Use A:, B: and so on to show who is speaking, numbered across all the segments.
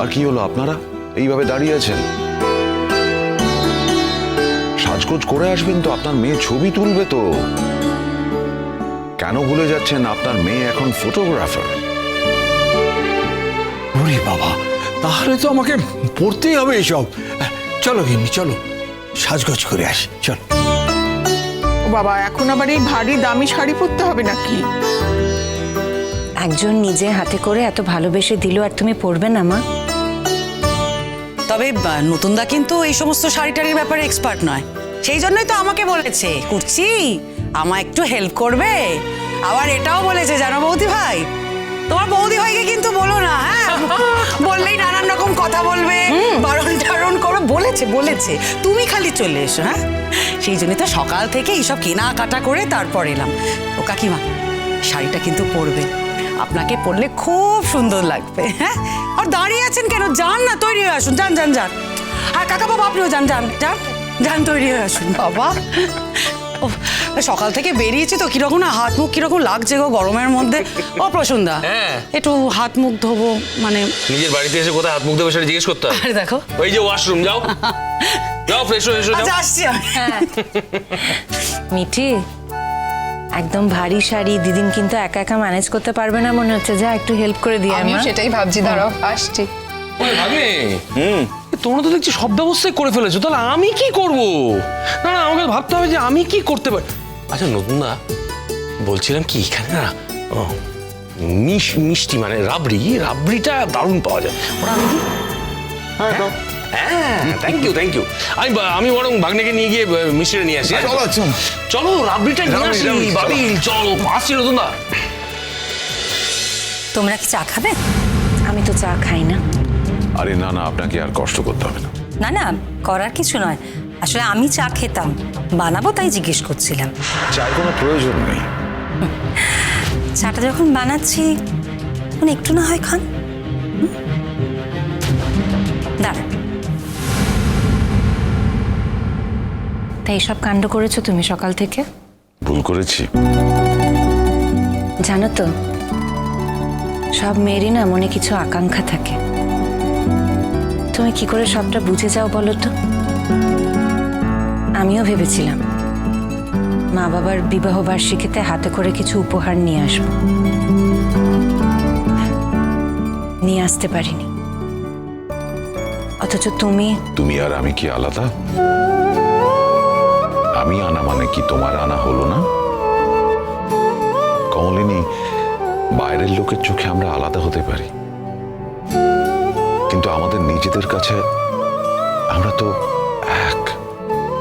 A: আর কি হলো আপনারা? এইভাবে দাঁড়িয়ে আছেন? সাজগোজ করে আসবেন তো আপনার মেয়ে ছবি তুলবে তো। কেন ভুলে যাচ্ছেন? আপনার মেয়ে এখন ফটোগ্রাফার
B: ওরে বাবা তাহলে তো আমাকে পড়তেই হবে এসব। চলো গিন্নি চলো। সাজগোজ করে আসি চল।
C: ও বাবা এখন আবার এই ভারী দামি শাড়ি পরতে হবে নাকি?
D: একজন নিজে হাতে করে এত ভালোবেসে দিল আর তুমি পড়বে না মা?
E: তবে নতুনদা কিন্তু এই সমস্ত শাড়ি টাড়ির ব্যাপারে এক্সপার্ট নয়। সেই জন্যই তো আমাকে বলেছে করছি আমায় একটু হেল্প করবে? আবার এটাও বলেছে জানো বৌদি ভাই তোমার বৌদি ভাইকে কিন্তু বলো না হ্যাঁ? বললেই নানান রকম কথা বলবে বারণ টারণ করো বলেছে বলেছে। তুমি খালি চলে এসো হ্যাঁ? সেই জন্য তো সকাল থেকে এইসব কেনাকাটা করে তারপর এলাম। ও কাকিমা শাড়িটা কিন্তু পরবে। আপনাকে পরলে খুব সুন্দর লাগবে হ্যাঁ? আর দাঁড়িয়ে আছেন কেন? যান না তৈরি হয়ে আসুন যান যান যান। আর কাকা বাবা আপনিও যান যান যান যান তৈরি হয়ে আসুন বাবা। ও সকাল থেকে বেরিয়েছি তো কীরকম না হাত মুখ কীরকম লাগছে গো গরমের মধ্যে। ও প্রসন্দা
F: হ্যাঁ।
E: একটু হাত মুখ ধোবো মানে
F: নিজের বাড়িতে এসে কোথায় হাত মুখ দেবে সেটা জিজ্ঞেস করতে হবে
E: আরে দেখো।
F: ওই যে ওয়াশরুম যাও। যাও ফ্রেশ হয়ে এসো যাও।
E: আচ্ছা আসছি
D: মিঠি একদম ভারী শাড়ি দিদিন কিন্তু একা একা ম্যানেজ করতে পারবে না মনে হচ্ছে যা একটু হেল্প করে দিয়ে আমি
C: সেটাই ভাবছি দাঁড়াও আসছি।
F: ওই ভাগ্নে! হুম। তোমরা তো দেখছি সব ব্যবস্থাই করে ফেলেছো তাহলে আমি কি করব? না না আমাকে ভাবতে হবে যে আমি কি করতে পারি। আচ্ছা নতুন না বলছিলাম কি এখানে না মিষ্টি মানে রাবড়ি রাবড়িটা দারুণ পাওয়া যায়। ওরা আমি দিই? হ্যাঁ থ্যাংক ইউ থ্যাংক ইউ আমি আমি বরং ভাগ্নেকে নিয়ে গিয়ে আহ, নিয়ে আসি হ্যাঁ?
B: চলো, চলো।
F: চলো রাবড়িটা নিয়ে আসি
A: রাবড়ি, চলো।
F: বাবি চলো আসছি নতুন দা
D: তোমরা কি চা খাবে? আমি তো চা খাই না।
A: আরে না না আপনাকে আর কষ্ট করতে হবে না।
G: না না করার কিছু নয়। আসলে আমি চা খেতাম বানাবো তাই জিজ্ঞেস করছিলাম।
A: চায়ের কোনো প্রয়োজন নেই।
G: চাটা যখন বানাচ্ছি তখন একটু না হয় খান। হুম?
D: তাই এসব কাণ্ড করেছ তুমি সকাল থেকে?
A: ভুল করেছি।
D: জানো তো সব মেয়েরই না মনে কিছু আকাঙ্ক্ষা থাকে। তুমি কি করে সবটা বুঝে যাও বলো তো? আমিও ভেবেছিলাম মা বাবার বিবাহ বার্ষিকীতে হাতে করে কিছু উপহার নিয়ে আসব। নিয়ে আসতে পারিনি। অথচ তুমি
A: তুমি আর আমি কি আলাদা? আমি আনা মানে কি তোমার আনা হলো না? কমলিনী, বাইরের লোকের চোখে আমরা আলাদা হতে পারি। কিন্তু আমাদের নিজেদের কাছে আমরা তো এক,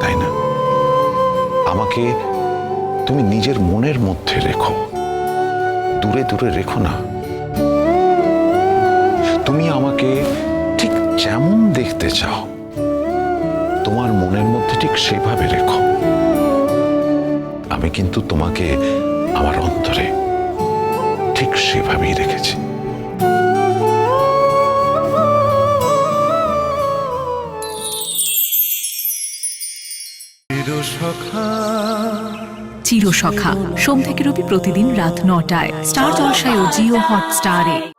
A: তাই না? আমাকে তুমি নিজের মনের মধ্যে রেখো। দূরে দূরে রেখো না। তুমি আমাকে ঠিক যেমন দেখতে চাও, তোমার মনের মধ্যে ঠিক সেভাবে রেখো। আমি কিন্তু তোমাকে আমার অন্তরে ঠিক সেভাবেই রেখেছি।
H: চিরসখা। সোম থেকে রবি প্রতিদিন রাত নটায়। স্টার জলসায় ও জিও হটস্টারে।